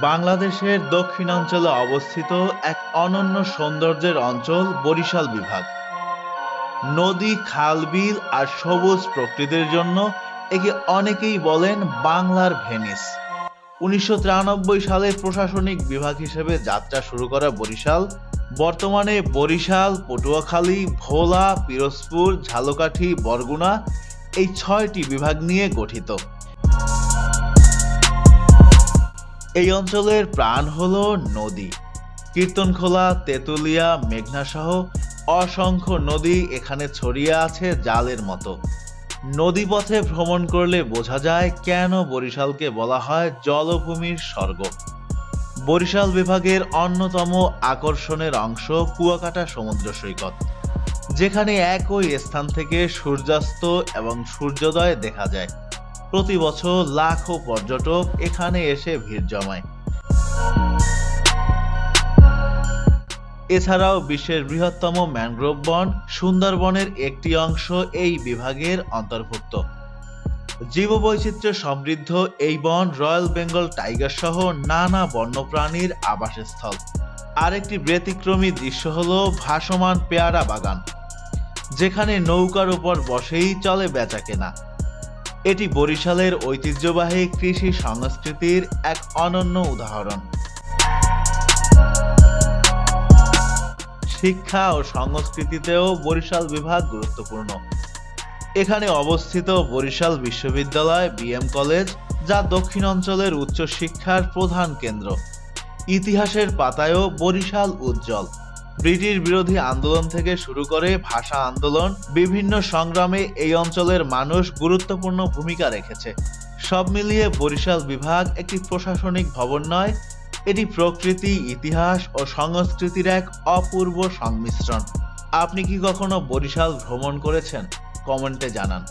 বাংলাদেশের দক্ষিণাঞ্চলে অবস্থিত এক অনন্য সৌন্দর্যের অঞ্চল বরিশাল বিভাগ। নদী খাল বিল আর সবুজ প্রকৃতির জন্য একে অনেকেই বলেন বাংলার ভেনিস। উনিশশো তিরানব্বই সালে প্রশাসনিক বিভাগ হিসেবে যাত্রা শুরু করা বরিশাল। বর্তমানে বরিশাল, পটুয়াখালী, ভোলা, পিরোজপুর, ঝালকাঠি, বরগুনা এই ছয়টি বিভাগ নিয়ে গঠিত। এই অঞ্চলের প্রাণ হল নদী। কীর্তনখোলা তেঁতুলিয়া, মেঘনা সহ অসংখ্য নদী এখানে ছড়িয়ে আছে জালের মতো। নদীপথে ভ্রমণ করলে বোঝা যায় কেন বরিশালকে বলা হয় জলভূমির স্বর্গ। বরিশাল বিভাগের অন্যতম আকর্ষণের অংশ কুয়াকাটা সমুদ্র সৈকত, যেখানে একই স্থান থেকে সূর্যাস্ত এবং সূর্যোদয় দেখা যায়। প্রতি বছর লাখো পর্যটক এখানে এসে ভিড় জমায়। এছাড়াও বিশ্বের বৃহত্তম ম্যানগ্রোভ বন সুন্দরবনের একটি অংশ এই বিভাগের অন্তর্ভুক্ত। জীববৈচিত্র্য সমৃদ্ধ এই বন রয়্যাল বেঙ্গল টাইগার সহ নানা বন্যপ্রাণীর আবাসস্থল। আরেকটি ব্যতিক্রমী দৃশ্য হল ভাসমান পেয়ারা বাগান, যেখানে নৌকার উপর বসেই চলে বেচা কেনা এটি বরিশালের ঐতিহ্যবাহী কৃষি সংস্কৃতির এক অনন্য উদাহরণ। শিক্ষা ও সংস্কৃতিতেও বরিশাল বিভাগ গুরুত্বপূর্ণ। এখানে অবস্থিত বরিশাল বিশ্ববিদ্যালয় বিএম কলেজ, যা দক্ষিণ অঞ্চলের উচ্চশিক্ষার প্রধান কেন্দ্র। ইতিহাসের পাতায়ও বরিশাল উজ্জ্বল। ব্রিটিশ বিরোধী আন্দোলন থেকে শুরু করে ভাষা আন্দোলন, বিভিন্ন সংগ্রামে এই অঞ্চলের মানুষ গুরুত্বপূর্ণ ভূমিকা রেখেছে। সব মিলিয়ে বরিশাল বিভাগ একটি প্রশাসনিক ভবন নয়, এটি প্রকৃতি, ইতিহাস ও সংস্কৃতির এক অপূর্ব সংমিশ্রণ। আপনি কি কখনো বরিশাল ভ্রমণ করেছেন? কমেন্টে জানান।